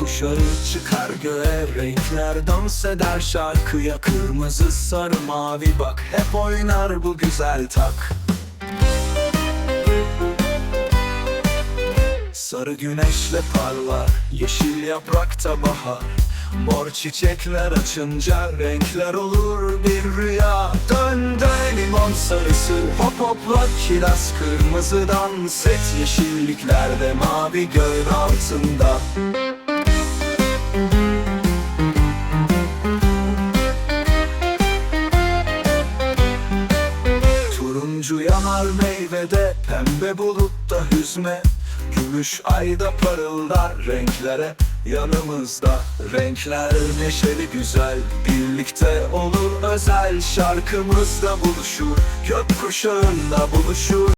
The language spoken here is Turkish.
Gökkuşağı çıkar göğe Renkler dans eder şarkıya. Kırmızı sarı mavi bak Hep oynar bu güzel tak. Sarı güneşle parlar Yeşil yaprakta bahar. Mor çiçekler açınca Renkler olur bir rüya. Dön dön limon sarısı Hop hopla kiraz. Kırmızı dans et Yeşilliklerde mavi göğün altında Turuncu yanar meyvede Pembe bulutta hüzme. Gümüş ayda parıldar Renklere yanımızda Renkler neşeli güzel. Birlikte olur özel Şarkımızda buluşur Gökkuşağında buluşur